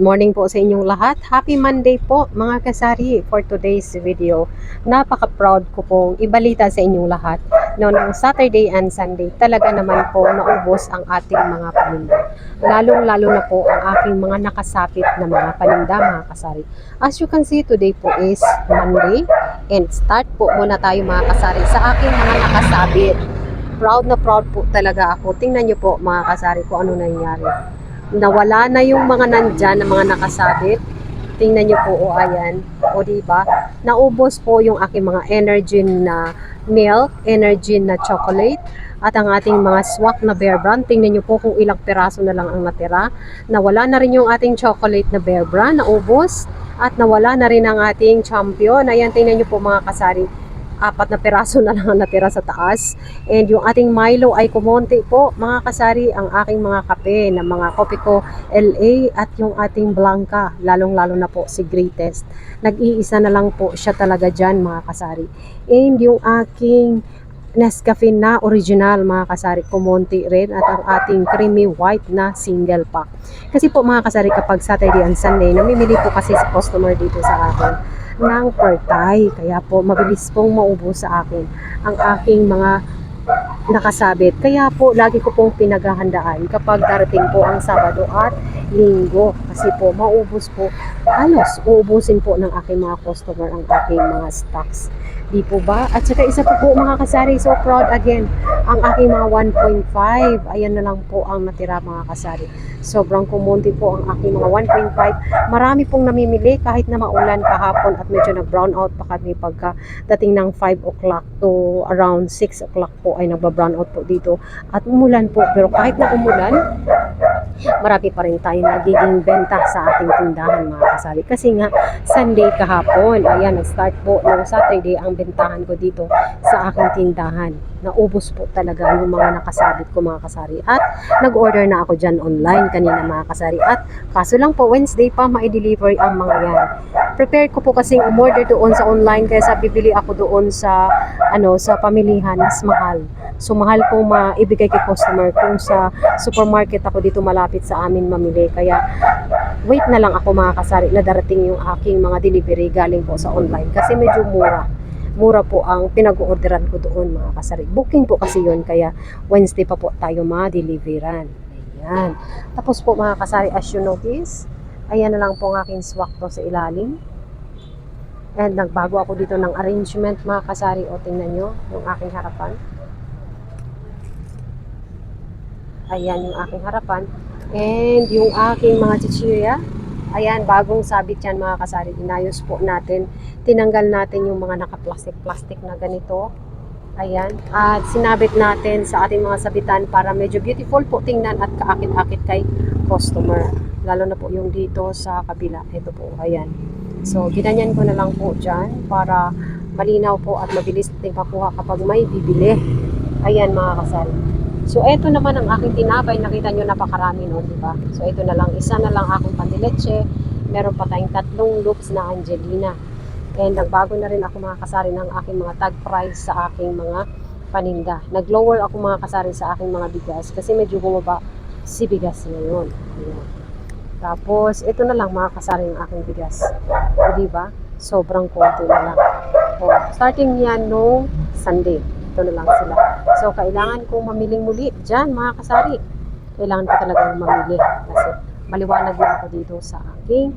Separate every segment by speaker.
Speaker 1: Morning po sa inyong lahat. Happy Monday po mga kasari for today's video. Napaka-proud ko pong ibalita sa inyong lahat no, noong Saturday and Sunday talaga naman po naubos ang ating mga paninda. Lalong-lalo na po ang aking mga nakasapit na mga paninda mga kasari. As you can see today po is Monday and start po muna tayo mga kasari sa aking mga nakasabit. Proud na proud po talaga ako. Tingnan niyo po mga kasari kung ano nangyari nawala na yung mga nandyan na mga nakasabit. Tingnan nyo po, o ayan. O diba? Naubos po yung aking mga energy na milk, energy na chocolate, at ang ating mga swak na bear brand. Tingnan nyo po kung ilang peraso na lang ang natira. Nawala na rin yung ating chocolate na bear brand, naubos. At nawala na rin ang ating champion. Ayan, tingnan nyo po mga kasari apat na peraso na lang ang natira sa taas. And yung ating Milo ay kumonti po, mga kasari, ang aking mga kape na mga kopi ko LA at yung ating Blanca, lalong-lalo na po si Greatest. Nag-iisa na lang po siya talaga dyan, mga kasari. And yung aking Nescafe na original mga kasari, kumonti rin at ang ating creamy white na single pack. Kasi po mga kasari kapag Saturday and Sunday, namimili po kasi si customer dito sa akin ng pertay. Kaya po mabilis pong maubos sa akin ang aking mga nakasabit. Kaya po lagi ko pong pinaghahandaan kapag darating po ang Sabado at Linggo. Kasi po maubos po, halos uubusin po ng aking mga customer ang aking mga stocks. Di po ba? At saka isa po po mga kasari, so proud again, ang aking mga 1.5. Ayan na lang po ang natira mga kasari. Sobrang kumunti po ang aking mga 1.5. Marami pong namimili kahit na maulan kahapon at medyo nag-brown out pa kami pagka dating ng 5 o'clock to around 6 o'clock po ay nagba-brown out po dito. At umulan po. Pero kahit na umulan, marami pa rin tayo nagiging benta sa ating tindahan mga kasari. Kasi nga, Sunday kahapon, ayan, nag-start po ng Saturday ang bentahan ko dito sa aking tindahan. Naubos po talaga yung mga nakasabit ko mga kasari. At nag-order na ako dyan online kanina mga kasari. At kaso lang po, Wednesday pa ma-deliver ang mga yan. Prepare ko po kasing umorder doon sa online kaya sa bibili ako doon sa ano sa pamilihan mas mahal. So mahal po maibigay kay customer kung sa supermarket ako dito malapit sa amin mamili. Kaya wait na lang ako mga kasari na darating yung aking mga delivery galing po sa online kasi medyo mura. Mura po ang pinag-orderan ko doon mga kasari. Booking po kasi yun kaya Wednesday pa po tayo ma-deliveran. Ayan. Tapos po mga kasari as you notice, ayan na lang po ang aking swak to sa ilalim. And nagbago ako dito ng arrangement mga kasari o tingnan nyo yung aking harapan. Ayan yung aking harapan. And yung aking mga chichirya. Ayan, bagong sabit yan mga kasari. Inayos po natin. Tinanggal natin yung mga naka-plastic-plastic na ganito. Ayan. At sinabit natin sa ating mga sabitan para medyo beautiful po tingnan at kaakit-akit kay customer. Lalo na po yung dito sa kabila. Ito po, ayan. So, ginanyan ko na lang po dyan para malinaw po at mabilis natin pakuha kapag may bibili. Ayan mga kasal. So, ito naman ang aking tinapay. Nakita nyo napakarami no, di ba? So, ito na lang. Isa na lang akong pandileche. Meron pa tayong tatlong loops na Angelina. And nagbago na rin ako mga kasari ng aking mga tag price sa aking mga paninda. Nag-lower ako mga kasari sa aking mga bigas kasi medyo bumaba si bigas ngayon. Ayan. Tapos, ito na lang mga kasari ng aking bigas. O, di ba? Sobrang konti na lang. O, starting yan no Sunday. Ito na lang sila. So, kailangan kong mamiling muli dyan, mga kasari. Kailangan ko talagang mamili. Kasi maliwanag din ako dito sa aking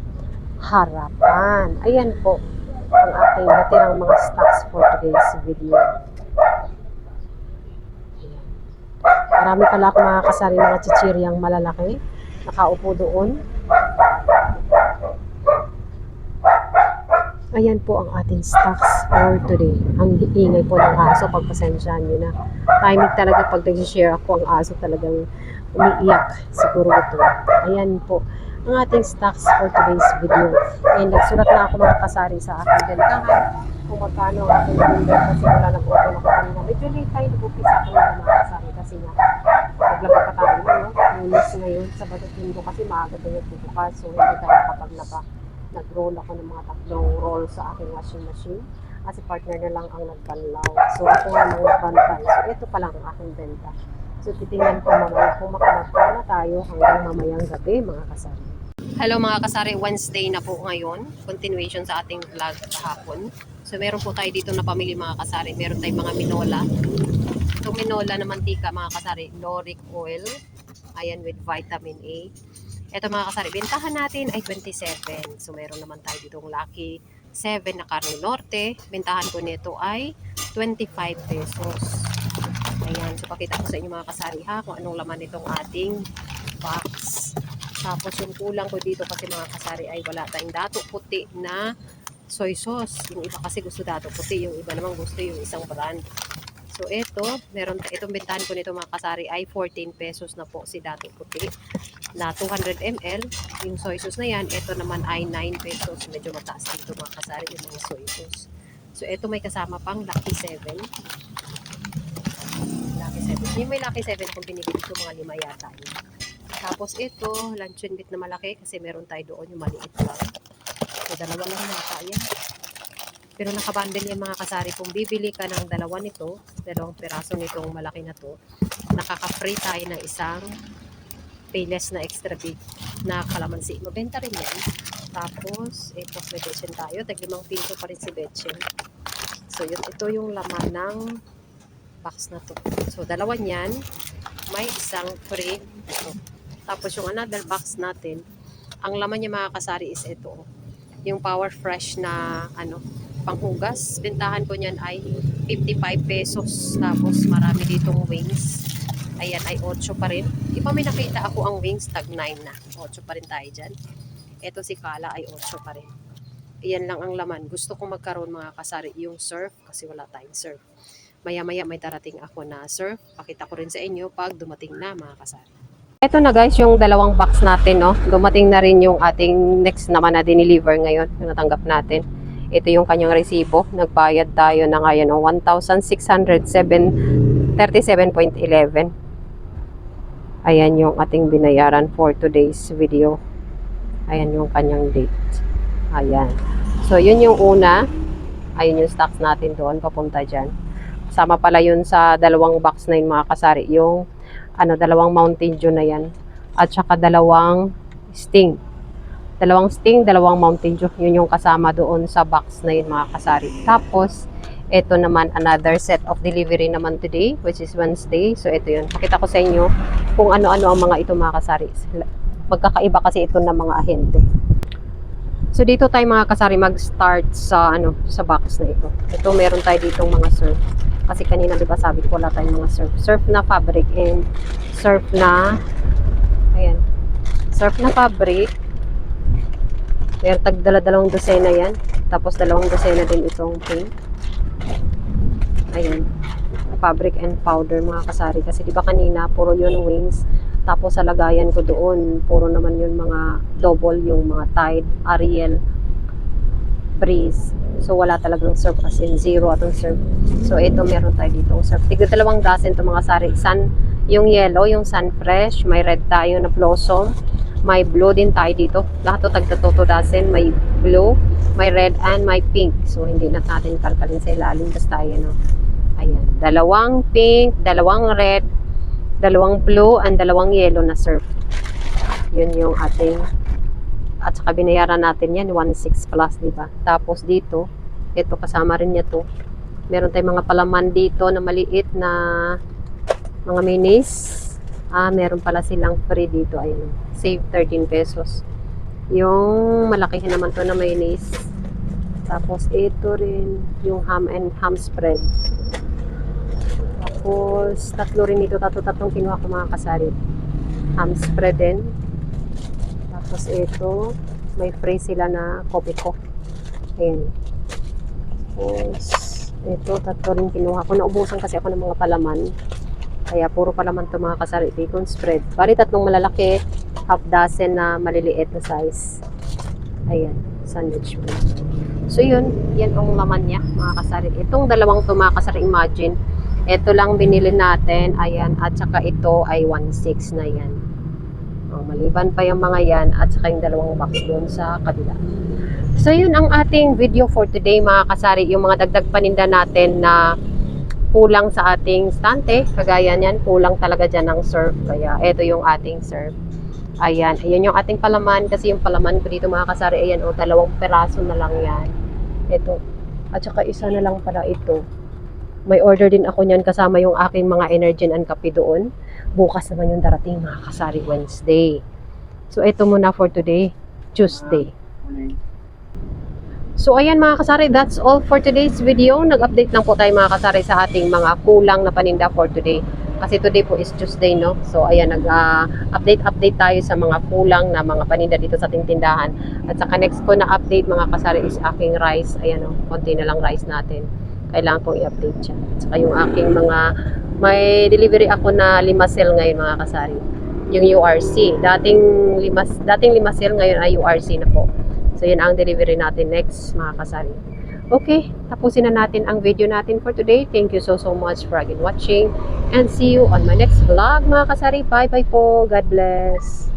Speaker 1: harapan. Ayan po ang aking natirang mga stocks for today's video. Marami pala ako mga kasari mga chichiryang malalaki. Nakaupo doon. Ayan po ang ating stocks for today. Ang ingay po ng aso, pagpasensyahan nyo na. Timing talaga pag nag-share ako, ang aso talagang umiiyak. Siguro ito. Ayan po ang ating stocks for today's video. And nagsulat na ako mga kasari sa aking bentahan kung magkano ang aking benta kasi wala na po ako na kanina. Medyo late tayo nag-upisa ako ng mga kasari kasi nga naglaba pa tayo no? Lunes ngayon, Sabado at Linggo kasi maaga tayo bukas so hindi tayo kapaglaba nag-roll ako ng mga tatlong roll sa aking washing machine. At si partner na lang ang nagbanlaw. So, ako nga mga bantay. So, ito pa lang ang aking benta. So, titingnan ko mamaya kung makalagpa na tayo hanggang mamayang gabi, mga kasama. Hello mga kasari, Wednesday na po ngayon. Continuation sa ating vlog kahapon. So meron po tayo dito na pamili mga kasari. Meron tayong mga minola. Itong minola na mantika mga kasari, lauric oil. Ayan with vitamin A. Ito mga kasari, bentahan natin ay 27. So meron naman tayo ditong lucky 7 na carne norte. Bentahan ko nito ay 25 pesos. Ayan, so pakita ko sa inyo mga kasari ha kung anong laman nitong ating box. Tapos yung kulang ko dito kasi mga kasari ay wala tayong dato puti na soy sauce. Yung iba kasi gusto dato puti, yung iba naman gusto yung isang brand. So ito, meron itong bentahan ko nito mga kasari ay 14 pesos na po si dato puti na 200 ml. Yung soy sauce na yan, ito naman ay 9 pesos. Medyo mataas dito mga kasari yung mga soy sauce. So ito may kasama pang Lucky 7. Lucky 7. Yung may Lucky 7 kung binibili ko mga lima yata. Tapos ito, luncheon meat na malaki kasi meron tayo doon yung maliit lang. So dalawa lang yata yan. Pero nakabundle yan mga kasari. Kung bibili ka ng dalawa nito, dalawang piraso nitong malaki na to, nakaka-free tayo ng isang payless na extra big na kalamansi. Mabenta rin yan. Tapos, ito may betchen tayo. Taglimang piso pa rin si betchen. So, yun, ito yung laman ng box na to. So, dalawa niyan. May isang free. Ito. Tapos, yung another box natin, ang laman niya mga kasari is ito. Yung Power Fresh na ano, panghugas. Bentahan ko niyan ay 55 pesos. Tapos, marami ditong wings. Ayan, ay 8 pa rin. Di may nakita ako ang wings, tag 9 na. 8 pa rin tayo dyan. Ito si Kala ay 8 pa rin. Iyan lang ang laman. Gusto kong magkaroon mga kasari yung surf kasi wala tayong surf. Maya-maya may darating ako na surf. Pakita ko rin sa inyo pag dumating na mga kasari. Ito na guys, yung dalawang box natin, no? Dumating na rin yung ating next naman na dineliver ngayon, yung natanggap natin. Ito yung kanyang resibo. Nagbayad tayo na ngayon ng 1,637.11. Ayan yung ating binayaran for today's video. Ayan yung kanyang date. Ayan. So, yun yung una. Ayun yung stocks natin doon, papunta dyan. Sama pala yun sa dalawang box na yun mga kasari. Yung, ano, dalawang Mountain Dew na yan. At saka dalawang Sting. Dalawang Sting, dalawang Mountain Dew. Yun yung kasama doon sa box na yun mga kasari. Tapos, ito naman another set of delivery naman today, which is Wednesday. So, ito yun. Pakita ko sa inyo kung ano-ano ang mga ito mga kasari. Magkakaiba kasi ito ng mga ahente. So dito tayo mga kasari mag-start sa ano sa box na ito. Ito meron tayo ditong mga surf. Kasi kanina 'di ba sabi ko wala tayong mga surf. Surf na fabric and surf na ayan. Surf na fabric. Meron tag dala-dalawang dosena yan. Tapos dalawang dosena din itong pink. Ayan. Fabric and powder mga kasari. Kasi di ba kanina puro yun wings. Tapos sa lagayan ko doon, puro naman yun mga double, yung mga Tide, Ariel, Breeze. So wala talagang surf as in zero atong surf. So ito meron tayo dito surf. Tigil dalawang dozen to mga sari. Sun, yung yellow, yung sun fresh, may red tayo na blossom. May blue din tayo dito. Lahat to tagta dozen. May blue, may red, and may pink. So hindi na natin kalkalin sa ilalim. Basta tayo, no? Ayan. Dalawang pink, dalawang red, dalawang blue and dalawang yellow na surf. Yun yung ating at saka binayaran natin yan 1.6 plus, di ba? Tapos dito, ito kasama rin niya to. Meron tayong mga palaman dito na maliit na mga minis. Ah, meron pala silang free dito. Ayun. Save 13 pesos. Yung malakihin naman to na mayonnaise. Tapos ito rin yung ham and ham spread. Tapos, tatlo rin ito. Tatlo-tatlong kinuha ko mga kasari. Ham spread din. Tapos ito, may free sila na coffee ko. Ayan. Tapos, ito, tatlo rin kinuha ko. Naubusan kasi ako ng mga palaman. Kaya puro palaman to mga kasari. Bacon spread. Bali tatlong malalaki, half dozen na maliliit na size. Ayan, sandwich mo. So yun, yan ang laman niya mga kasari. Itong dalawang to mga kasari, imagine, ito lang binili natin, ayan, at saka ito ay 1.6 na yan. Oh, maliban pa yung mga yan, at saka yung dalawang box doon sa kabila. So yun ang ating video for today mga kasari, yung mga dagdag paninda natin na kulang sa ating stante, kagaya niyan, kulang talaga dyan ng surf. Kaya ito yung ating surf. Ayan, ayan yung ating palaman kasi yung palaman ko dito mga kasari, ayan o, dalawang peraso na lang yan. Ito. At saka isa na lang pala ito. May order din ako niyan kasama yung aking mga energy and kape doon. Bukas naman yung darating mga kasari Wednesday. So ito muna for today, Tuesday. So ayan mga kasari, that's all for today's video. Nag-update lang po tayo mga kasari sa ating mga kulang na paninda for today. Kasi today po is Tuesday, no? So ayan, nag-update-update tayo sa mga kulang na mga paninda dito sa ating tindahan. At saka next ko na update mga kasari is aking rice. Ayan o, konti na lang rice natin. Kailangan kong i-update siya. At saka yung aking mga, may delivery ako na lima cell ngayon mga kasari. Yung URC. Dating lima, dating lima cell, ngayon ay URC na po. So, yun ang delivery natin next, mga kasari. Okay, tapusin na natin ang video natin for today. Thank you so, so much for again watching. And see you on my next vlog, mga kasari. Bye-bye po. God bless.